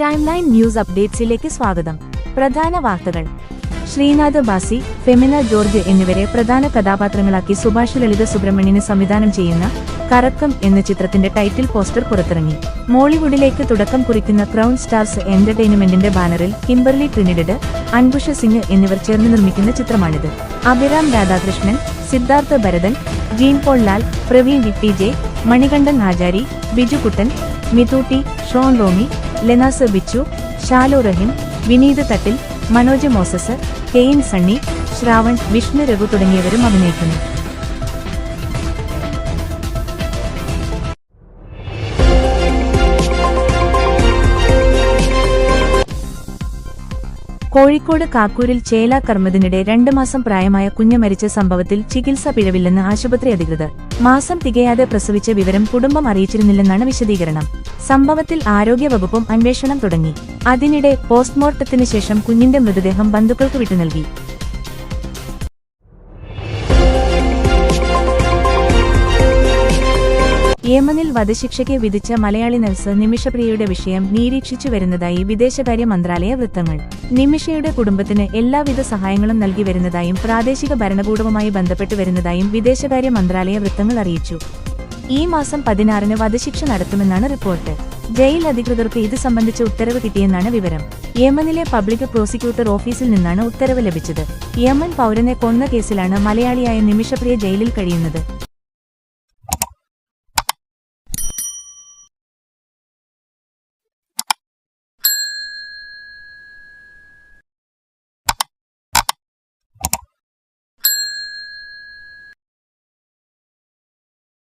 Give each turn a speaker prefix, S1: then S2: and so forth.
S1: Time line news അപ്ഡേറ്റ്സിലേക്ക് സ്വാഗതം. പ്രധാന വാർത്തകൾ. ശ്രീനാഥ് ബാസി ഫെമിന ജോർജ് എന്നിവരെ പ്രധാന കഥാപാത്രങ്ങളാക്കി സുഭാഷ് ലളിത സുബ്രഹ്മണ്യന് സംവിധാനം ചെയ്യുന്ന കറക്കം എന്ന ചിത്രത്തിന്റെ ടൈറ്റിൽ പോസ്റ്റർ പുറത്തിറങ്ങി. മോളിവുഡിലേക്ക് തുടക്കം കുറിക്കുന്ന ക്രൗൺ സ്റ്റാർസ് എന്റർടൈൻമെന്റിന്റെ ബാനറിൽ കിംബർലി ട്രിനിഡഡ് അൻബുഷ സിംഗ് എന്നിവർ ചേർന്ന് നിർമ്മിക്കുന്ന ചിത്രമാണിത്. Abhiram Radhakrishnan Siddhartha Bharathan gene Paul Lal Praveen Vitti J Manikandan Achari Bijukuttan Mithootty Shone Romy ലെനാസ് Bichu shallow Rahim Vineeth Thattil Manoj Moses cane Sunny Shravan Vishnu Raghu തുടങ്ങിയവരും അഭിനയിക്കുന്നു. കോഴിക്കോട് കാക്കൂരിൽ ചേലാകർമ്മതിനിടെ രണ്ട് മാസം പ്രായമായ കുഞ്ഞ് മരിച്ച സംഭവത്തിൽ ചികിത്സ പിഴവില്ലെന്ന് ആശുപത്രി അധികൃതർ. മാസം തികയാതെ പ്രസവിച്ച വിവരം കുടുംബം അറിയിച്ചിരുന്നില്ലെന്നാണ് വിശദീകരണം. സംഭവത്തിൽ ആരോഗ്യവകുപ്പും അന്വേഷണം തുടങ്ങി. അതിനിടെ പോസ്റ്റ്മോർട്ടത്തിന് ശേഷം കുഞ്ഞിന്റെ മൃതദേഹം ബന്ധുക്കൾക്ക് വിട്ടു നൽകി. യമനിൽ വധശിക്ഷയ്ക്ക് വിധിച്ച മലയാളി നഴ്സ് നിമിഷപ്രിയയുടെ വിഷയം നിരീക്ഷിച്ചു വരുന്നതായി വിദേശകാര്യ മന്ത്രാലയ വൃത്തങ്ങൾ. നിമിഷയുടെ കുടുംബത്തിന് എല്ലാവിധ സഹായങ്ങളും നൽകി വരുന്നതായും പ്രാദേശിക ഭരണകൂടവുമായി ബന്ധപ്പെട്ടു വരുന്നതായും വിദേശകാര്യ മന്ത്രാലയ വൃത്തങ്ങൾ അറിയിച്ചു. ഈ മാസം പതിനാറിന് വധശിക്ഷ നടത്തുമെന്നാണ് റിപ്പോർട്ട്. ജയിൽ അധികൃതർക്ക് ഇത് സംബന്ധിച്ച ഉത്തരവ് കിട്ടിയെന്നാണ് വിവരം. യമനിലെ പബ്ലിക് പ്രോസിക്യൂട്ടർ ഓഫീസിൽ നിന്നാണ് ഉത്തരവ് ലഭിച്ചത്. യമൻ പൗരനെ കൊന്ന കേസിലാണ് മലയാളിയായ നിമിഷപ്രിയ ജയിലിൽ കഴിയുന്നത്.